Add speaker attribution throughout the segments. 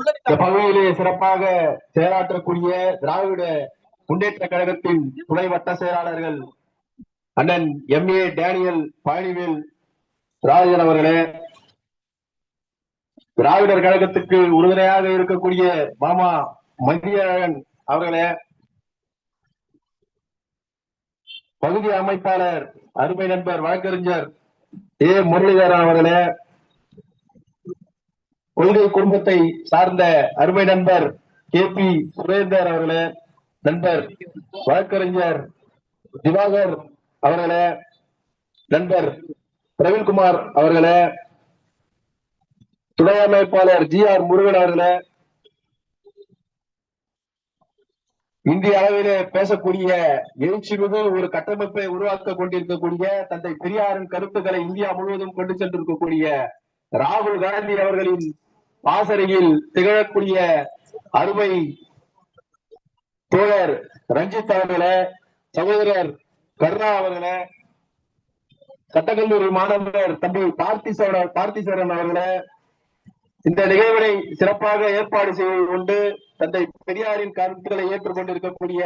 Speaker 1: இந்த பகுதியிலே சிறப்பாக செயலாற்றக்கூடிய திராவிட முன்னேற்ற கழகத்தின் துணை வட்ட செயலாளர்கள் அண்ணன் M A Daniel Palanivel Rajan அவர்களே திராவிடர் கழகத்துக்கு உறுதுணையாக இருக்கக்கூடிய மாமா மதியழகன் அவர்களே பகுதி அமைப்பாளர் அருமை நண்பர் வழக்கறிஞர் ஏ. முரளிதரன் அவர்களே கொள்கை குடும்பத்தை சார்ந்த அருமை நண்பர் கே பி சுரேந்தர் அவர்களே நண்பர் வழக்கறிஞர் திவாகர் அவர்களே நண்பர் பிரவீன்குமார் அவர்களே துணை அமைப்பாளர் ஜி ஆர் முருகன் அவர்களே இந்திய அளவிலே பேசக்கூடிய எழுச்சிமிகு ஒரு கட்டமைப்பை உருவாக்க கொண்டிருக்கக்கூடிய தந்தை பெரியாரின் கருத்துக்களை இந்தியா முழுவதும் கொண்டு சென்றிருக்கக்கூடிய ராகுல் காந்தி அவர்களின் பாசறையில் திகழக்கூடிய அருமை தோழர் ரஞ்சித் அவர்களே சகோதரர் கருணா அவர்களே சட்டக்கல்லூரி மாணவர் தம்பி பார்த்திசோரன் பார்த்திசோரன் அவர்களே இந்த நிகழ்வினை சிறப்பாக ஏற்பாடு செய்து கொண்டு தந்தை பெரியாரின் கருத்துக்களை ஏற்றுக்கொண்டிருக்கக்கூடிய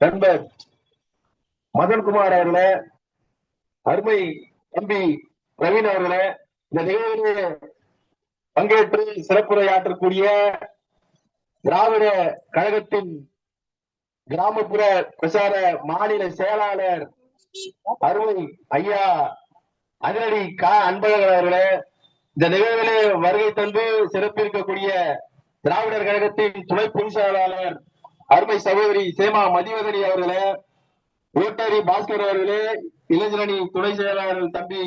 Speaker 1: நண்பர் மதன்குமார் அவர்களே அருமை தம்பி பிரவீன் அவர்களே இந்த நிகழ்விலே பங்கேற்று சிறப்புரையாற்றக்கூடிய திராவிட கழகத்தின் கிராமப்புற பிரசார மாநில செயலாளர் அருமை ஐயா அதிரடி கா. அன்பழகன் அவர்களே இந்த நிகழ்விலே வருகை தந்து சிறப்பிருக்கக்கூடிய திராவிடர் கழகத்தின் துணை பொதுச் செயலாளர் அருமை சகோதரி சேமா மதிவதனி அவர்களே ஓட்டரி பாஸ்கர் அவர்களே இளைஞரணி துணை செயலாளர் தம்பி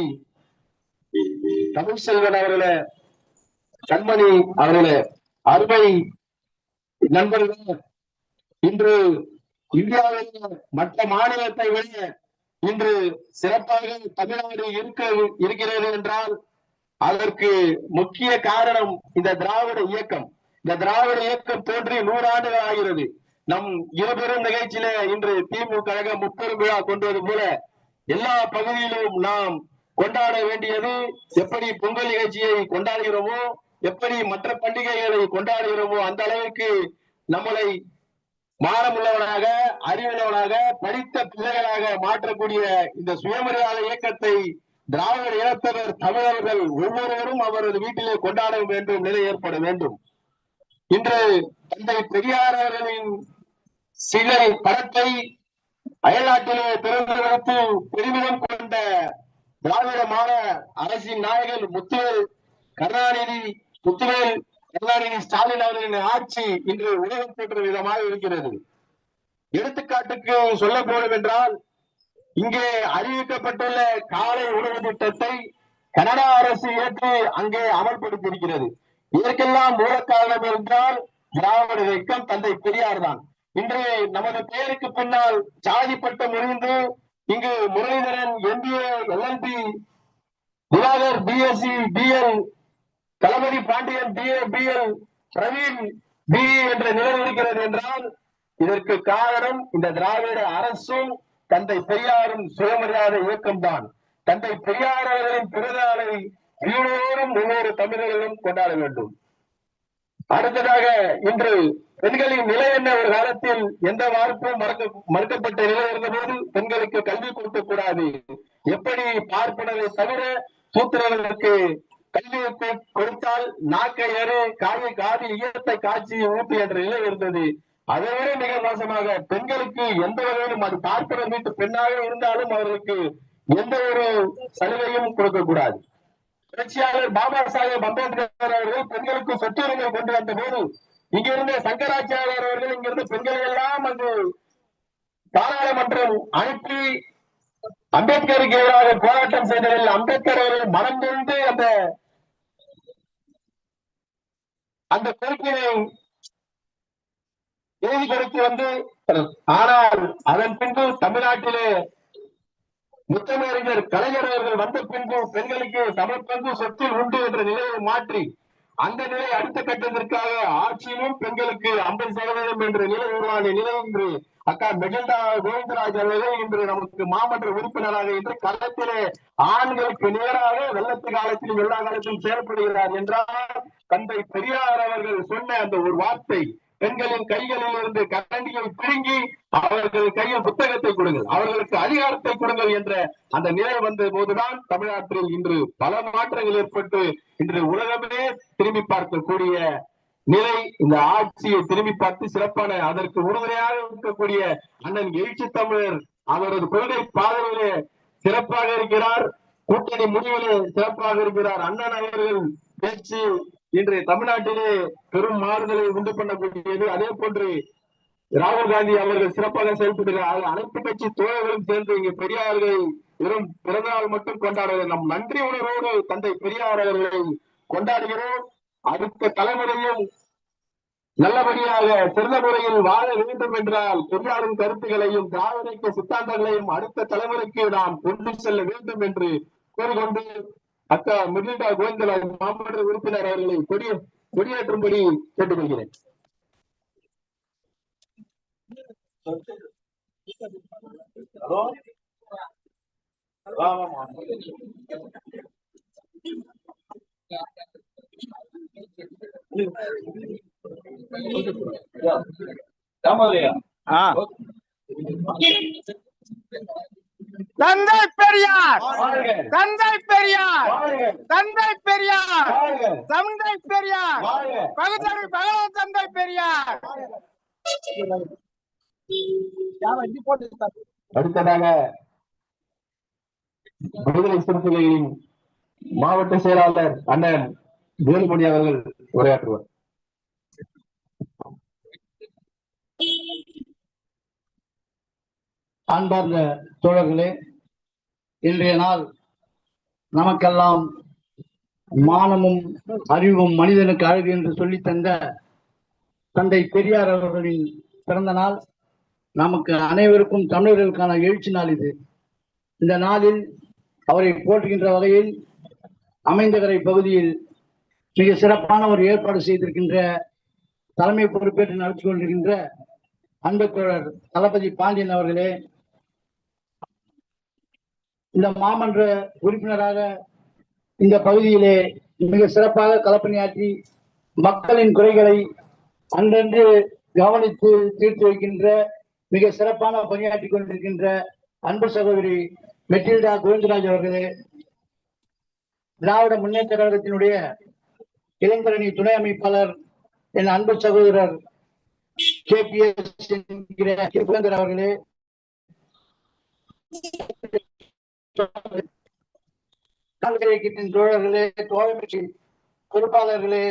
Speaker 1: தமிழ்செல்வன் அவர்கள கண்மணி அவர்கள அருமை நண்பர்களே இன்று இந்தியாவில் மற்ற மாநிலத்தை விட இன்று சிறப்பாக தமிழ்நாடு இருக்க இருக்கிறது என்றால் அதற்கு முக்கிய காரணம் இந்த திராவிட இயக்கம். இந்த திராவிட இயக்கம் தோன்றி நூறாண்டுகள் ஆகிறது. நம் இருபெரும் நிகழ்ச்சியில இன்று திமுக கழகம் முப்பெரும் விழா கொண்டது போல எல்லா பகுதியிலும் நாம் கொண்டாட வேண்டியது எப்படி பொங்கல் நிகழ்ச்சியை கொண்டாடுகிறோமோ எப்படி மற்ற பண்டிகைகளை கொண்டாடுகிறோமோ அந்த அளவுக்கு நம்மளை மாறமுள்ளவனாக அறிவுள்ளவனாக படித்த பிள்ளைகளாக மாற்றக்கூடிய இந்த சுயமரியாதை இயக்கத்தை திராவிட இனத்தவர் தமிழர்கள் ஒவ்வொருவரும் அவரது வீட்டிலே கொண்டாட வேண்டும் நிலை ஏற்பட வேண்டும். இன்று தந்தை பெரியார் அவர்களின் சிலை படத்தை அயல்நாட்டிலே பிறந்த பெருமிதம் கொண்ட திராவிடமான அரசின் நாயகன் முத்துவேல் கருணாநிதி முத்துவேல் கருணாநிதி ஸ்டாலின் அவர்களின் ஆட்சி இன்று உலகம் போன்ற விதமாக இருக்கிறது. எடுத்துக்காட்டுக்கு சொல்ல போனோம் என்றால் இங்கே அறிவிக்கப்பட்டுள்ள காலை உணவு திட்டத்தை கனடா அரசு ஏற்று அங்கே அமல்படுத்தியிருக்கிறது. இதற்கெல்லாம் மூல காரணம் என்றால் திராவிட இயக்கம் தந்தை பெரியார் தான் இன்று நமது பெயருக்கு பின்னால் ஜாதி பட்டம் இருந்து இங்கு Muralidharan MBA LLB Diwakar BSc BL தளபதி Pandian BA BL Praveen B என்ற நிலை இருக்கிறது என்றால் இதற்கு காரணம் இந்த திராவிட அரசும் தந்தை பெரியாரும் சுயமரியாதை இயக்கம்தான். தந்தை பெரியார் அவர்களின் பிறந்தநாளை வீடோறும் ஒவ்வொரு தமிழர்களும் கொண்டாட வேண்டும். அடுத்ததாக இன்று பெண்களின் நிலை என்ன? ஒரு காலத்தில் எந்த வார்ப்பும் மறக்க மறுக்கப்பட்ட நிலை இருந்தபோது பெண்களுக்கு கல்வி கொடுக்க கூடாது. எப்படி பார்ப்பனரை தவிர சூத்திரர்களுக்கு கல்வி கொடுத்தால் நாக்கை ஏறு காயை காதி ஈரத்தை காட்சி ஊட்டு என்ற நிலை இருந்தது. அதை விட மிக மோசமாக பெண்களுக்கு எந்த வகையிலும் அது பார்ப்பனர் வீட்டு பெண்ணாக இருந்தாலும் அவர்களுக்கு எந்த ஒரு சலுகையும் கொடுக்க கூடாது. புரட்சியாளர் பாபா சாஹேப் அம்பேத்கர் அவர்கள் பெண்களுக்கு சொத்துரிமை கொண்டு வந்த போது இங்கிருந்த சங்கராச்சாரியார் அவர்கள் இங்கிருந்த பெண்களை எல்லாம் அங்கு பாராளுமன்றம் அனுப்பி அம்பேத்கருக்கு எதிராக போராட்டம் செய்ததில் அம்பேத்கர் அவர்கள் மனம் திறந்து அந்த அந்த கோரிக்கையை எழுதி கொடுத்து வந்து ஆனால் அதன் பின்பு தமிழ்நாட்டிலே முத்தமிழறிஞர் கலைஞர் அவர்கள் வந்த பின்பு பெண்களுக்கு சம பங்கு சொத்தில் உண்டு என்ற நிலையை மாற்றி அந்த நிலை அடுத்த கட்டத்திற்காக ஆட்சியிலும் பெண்களுக்கு ஐம்பது சதவீதம் என்ற நிலை உருவான நிலை என்று அக்கா மெகண்டா கோவிந்தராஜ் அவர்கள் இன்று நமக்கு மாமன்ற உறுப்பினராக இன்று களத்திலே ஆண்களுக்கு நேராக வெள்ளத்து காலத்திலும் எல்லா காலத்திலும் செயல்படுகிறார் என்றால் தந்தை பெரியார் அவர்கள் சொன்ன அந்த ஒரு வார்த்தை பெண்களின் கைகளில் இருந்து கரண்டியை பிடுங்கி அவர்கள் கையில் புத்தகத்தை கொடுங்கள். அவர்களுக்கு அதிகாரத்தை கொடுங்கள் என்ற அந்த நிலை வந்த போதுதான் தமிழ்நாட்டில் இன்று பல மாற்றங்கள் ஏற்பட்டு இன்று உலகமே திரும்பி பார்க்கக்கூடிய நிலை இந்த ஆட்சியை திரும்பி பார்த்து சிறப்பான அதற்கு உறுதுணையாக இருக்கக்கூடிய அண்ணன் எழுச்சி தமிழர் அவரது கொள்கை பாதையிலே சிறப்பாக இருக்கிறார். கூட்டணி முடிவிலே சிறப்பாக இருக்கிறார். அண்ணன் அவர்கள் பேச்சு இன்று தமிழ்நாட்டிலே பெரும் மாறுதலை உண்டு பண்ணக்கூடியது. அதே போன்று ராகுல் காந்தி அவர்கள் சிறப்பாக செயல்படுகிறார் அனைத்து கட்சி தோழர்களும் சேர்ந்து இங்கு பெரியார்களை வெறும் பிறந்தநாள் மட்டும் கொண்டாடுவது நம் நன்றி உணர்வோடு தந்தை பெரியார் அவர்களை கொண்டாடுகிறோம். அடுத்த தலைமுறையும் நல்லபடியாக சிறந்த முறையில் வாழ வேண்டும் என்றால் பெரியாரின் கருத்துகளையும் திராவிட சித்தாந்தங்களையும் அடுத்த தலைமுறைக்கு நாம் கொண்டு செல்ல வேண்டும் என்று கூறிக்கொண்டு அக்கா மிர்லிண்டா கோவிந்தராஜ் மாமன்ற உறுப்பினர் அவர்களை கொடிய கொடியேற்றும்படி கேட்டுக்கொள்கிறேன்.
Speaker 2: ஆ. தந்தை பெரியார்! தந்தை பெரியார்! தந்தை பெரியார்! தந்தை பெரியார்! பகுத்தறிவு பகவத தந்தை பெரியார்
Speaker 1: அடுத்ததாக விடுதலை சிறுத்தைகளின் மாவட்ட செயலாளர் அண்ணன் வேலுமணி அவர்கள் உரையாற்றுவார்
Speaker 3: அன்பார்ந்த தோழர்களே இன்றைய நாள் நமக்கெல்லாம் மானமும் அறிவும் மனிதனுக்கு அழகு என்று சொல்லி தந்த தந்தை பெரியார் அவர்களின் பிறந்த நாள். நமக்கு அனைவருக்கும் தமிழர்களுக்கான எழுச்சி நாள் இது. இந்த நாளில் அவரை போற்றுகின்ற வகையில் அமைந்தகரை பகுதியில் மிக சிறப்பான ஒரு ஏற்பாடு செய்திருக்கின்ற தலைமை பொறுப்பேற்று நடத்தி கொண்டிருக்கின்ற அன்பு தோழர் தளபதி பாண்டியன் அவர்களே இந்த மாமன்ற உறுப்பினராக இந்த பகுதியிலே மிக சிறப்பாக களப்பணியாற்றி மக்களின் குறைகளை அன்றன்று கவனித்து தீர்த்து வைக்கின்ற மிக சிறப்பான பணியாற்றி கொண்டிருக்கின்ற அன்பு சகோதரி மெட்டில்டா கோவிந்தராஜ் அவர்களே திராவிட முன்னேற்ற கழகத்தினுடைய இளைஞரணி துணை அமைப்பாளர் என் அன்பு சகோதரர் கே பி எஸ் என்கிற அவர்களே இயக்கத்தின் தோழர்களே தோழமைக்கு பொறுப்பாளர்களே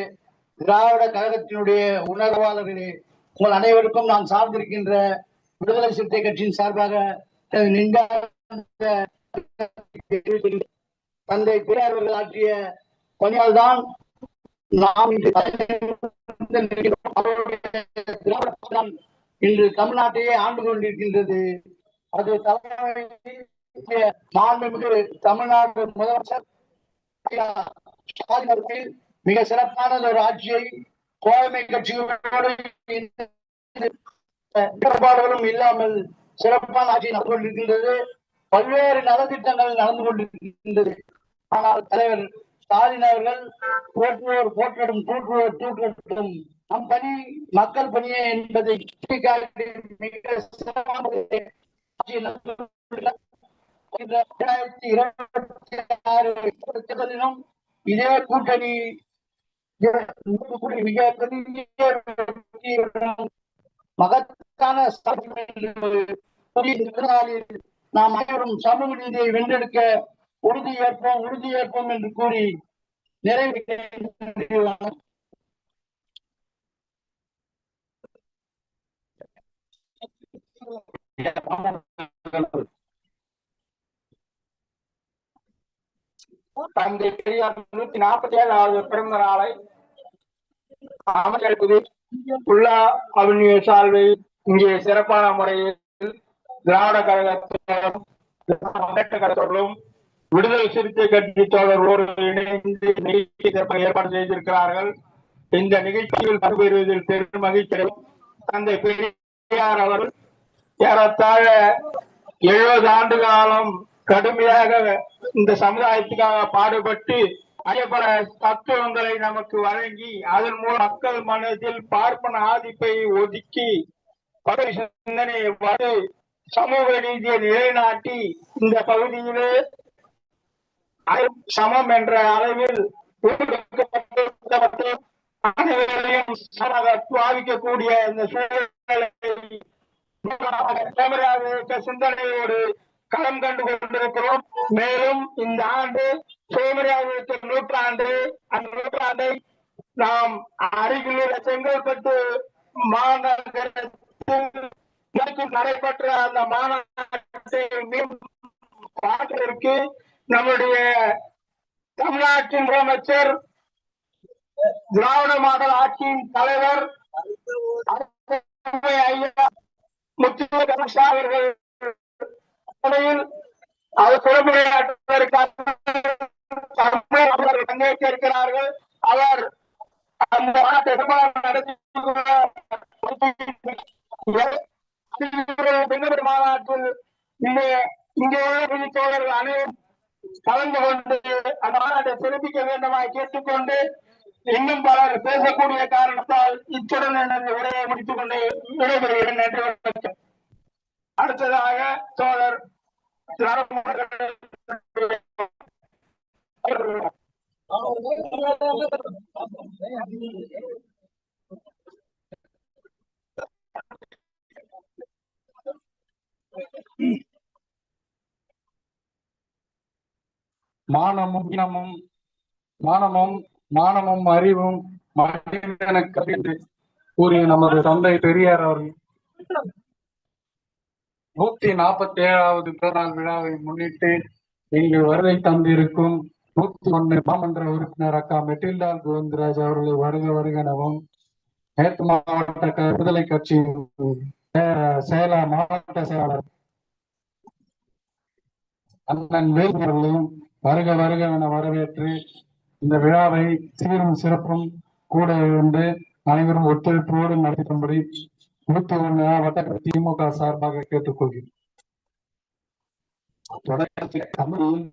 Speaker 3: திராவிட கழகத்தினுடைய உணர்வாளர்களே உங்கள் அனைவருக்கும் நான் சார்ந்திருக்கின்ற விடுதலை சிறுத்தை கட்சியின் சார்பாக தந்தை பெரியார் அவர்கள் ஆற்றிய பணியால் தான் நாம் இன்று தமிழ்நாட்டையே ஆண்டு கொண்டிருக்கின்றது. அது தலைமை மாண்புமிகு தமிழ்நாடு முதலமைச்சர் அவர்கள் மிக சிறப்பான ஒரு ஆட்சியை கோய்மை கட்சிகளோடு இல்லாமல் சிறப்பான ஆட்சி நடந்து கொண்டிருக்கின்றது. பல்வேறு நலத்திட்டங்கள் நடந்து கொண்டிருக்கின்றது. ஆனால் தலைவர் ஸ்டாலின் அவர்கள் போற்றுவோர் போற்றடும் தூற்றுவோர் தூற்றட்டும். நம் பணி மக்கள் பணியே என்பதை சுட்டிக்காட்டி மிக சிறப்பான முறையில் ஆட்சி நடந்து கொண்டிருக்கிறார். இரண்டாயிரத்தி இருபத்தி ஆறு தேர்தலிலும் இதே கூட்டணி மிக மகத்தான நாம் அனைவரும் சமூக நீதியை வென்றெடுக்க உறுதி ஏற்போம் உறுதி ஏற்போம் என்று கூறி நிறைவேற்ற
Speaker 2: தந்தை பெரியார் நூத்தி நாற்பத்தி ஏழாவது பிறந்த நாளை அமைச்சர் உள்ளா அவனிய சால்வை இங்கே சிறப்பான முறையில் திராவிட கழகத்தினரும் முன்னேற்ற விடுதலை சிறுத்தை கட்சி தோழர்களோடு இணைந்து நிகழ்ச்சி சிறப்பாக ஏற்பாடு செய்திருக்கிறார்கள். இந்த நிகழ்ச்சியில் பங்குபெறுவதில் பெரும் மகிழ்ச்சி தந்தை பெரியார் அவர்கள் ஏறத்தாழ எழுபது ஆண்டு காலம் கடுமையாக இந்த சமுதாயத்துக்காக பாடுபட்டு அரியபல தத்துவங்களை நமக்கு வழங்கி அதன் மூலம் மக்கள் மனதில் பார்ப்பன ஆதிப்பை ஒதுக்கி பதவி சிந்தனையை வந்து சமூக நீதியை நிலைநாட்டி இந்த பகுதியிலே சமம் என்ற அளவில் அனைவரையும் பாவிக்கக்கூடிய இந்த சூழ்நிலை சிந்தனையோடு களம் கண்டு கொண்டிருக்கிறோம். மேலும் இந்த ஆண்டு சுயமரியாதை நூற்றாண்டு. அந்த நூற்றாண்டை நாம் அருகிலுள்ள செங்கல்பட்டு மாநகரத்தில் நடைபெற்ற அந்த மாநாட்டை பார்ப்பதற்கு நம்முடைய தமிழ்நாட்டின் முதலமைச்சர் திராவிட மாடல் ஆட்சியின் தலைவர் ஐயா முத்து அவர்கள் அடிப்படையில் அவர் சிறப்புரையாற்றுவதற்காக பங்கேற்க இருக்கிறார்கள் அவர் அந்த மாநாட்டை மாநாட்டில் இங்கே உள்ள தோழர்கள் அனைவரும் கலந்து கொண்டு அந்த மாநாட்டை சிறப்பிக்க வேண்டுமாய் கேட்டுக்கொண்டு இன்னும் பலர் பேசக்கூடிய காரணத்தால் இத்துடன் எனது உரையை முடித்துக் கொண்டு விடைபெறுகிறேன் நன்றி வணக்கம் அடுத்ததாக தோழர்
Speaker 4: மானமும் இனமும் மானமும் மானமும் அறிவும் மனிதனுக்கு கூறிய நமது தந்தை பெரியார் அவர்கள் நூத்தி நாற்பத்தி ஏழாவது பிறநாள் விழாவை முன்னிட்டு இங்கு வருகை தந்திருக்கும் நூத்தி ஒண்ணு மாமன்ற உறுப்பினர் அக்கா மெட்டில்டால் கோவிந்தராஜ் அவர்களை வருக வருகனவும் மேற்கு மாவட்ட விடுதலை கட்சி செயலர் மாவட்ட செயலாளர் அண்ணன் வேல்வர்களையும் வருக வருக என வரவேற்று இந்த விழாவை சீரும் சிறப்பும் கூட இருந்து அனைவரும் ஒத்துழைப்போடு நடத்தும்படி நூத்தி திமுக சார்பாக கேட்டுக்கொள்கிறேன்.
Speaker 1: தொடக்கத்தில் தமிழ்